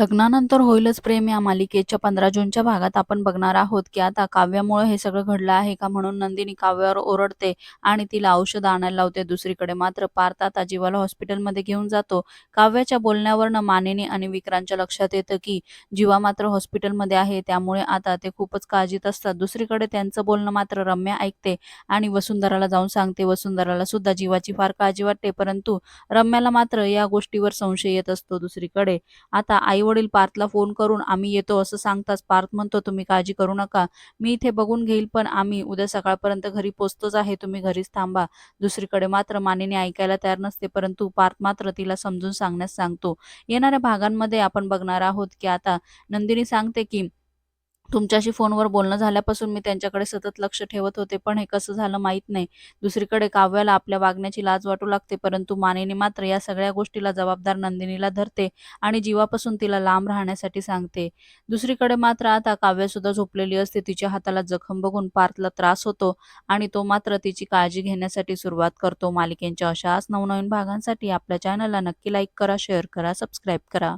लग्नानंतर होईलच प्रेम या मालिकेच्या पंधरा जूनच्या भागात आपण बघणार आहोत की आता काव्यामुळे हे सगळं घडलं आहे का म्हणून नंदिनी काव्यावर ओरडते आणि तिला औषध आणायला लावते दुसरीकडे. मात्र पार्थ आता जीवाला हॉस्पिटलमध्ये घेऊन जातो. काव्याच्या बोलण्यावरनं मानिनी आणि विक्रांतच्या लक्षात येतं की जीवा मात्र हॉस्पिटलमध्ये आहे त्यामुळे आता ते खूपच काळजीत असतात. दुसरीकडे त्यांचं बोलणं मात्र रम्या ऐकते आणि वसुंधराला जाऊन सांगते. वसुंधराला सुद्धा जीवाची फार काळजी वाटते परंतु रम्याला मात्र या गोष्टीवर संशय येत असतो दुसरीकडे. आता आई वडील पार्थला फोन करून आम्ही येतो असं सांगताच पार्थ म्हणतो तुम्ही काळजी करू नका. मी इथे बघून घेईल पण आम्ही उद्या सकाळपर्यंत घरी पोचतोच आहे. तुम्ही घरीच थांबा. दुसरीकडे मात्र मानिनी ऐकायला तयार नसते परंतु पार्थ मात्र तिला समजून सांगण्यास सांगतो. येणाऱ्या भागांमध्ये आपण बघणार आहोत की आता नंदिनी सांगते की तुमच्याशी फोनवर बोलणं झाल्यापासून मी त्यांच्याकडे सतत लक्ष ठेवत होते पण हे कसं झालं माहीत नाही. दुसरीकडे काव्याला आपल्या वागण्याची लाज वाटू लागते परंतु मानेने मात्र या सगळ्या गोष्टीला जबाबदार नंदिनीला धरते आणि जीवापासून तिला लांब राहण्यासाठी सांगते. दुसरीकडे मात्र आता काव्य सुद्धा झोपलेली असते तिच्या हाताला जखम बघून पार्थला त्रास होतो आणि तो मात्र तिची काळजी घेण्यासाठी सुरुवात करतो. मालिकेंच्या अशाच नवनवीन भागांसाठी आपल्या चॅनलला नक्की लाईक करा शेअर करा सबस्क्राईब करा.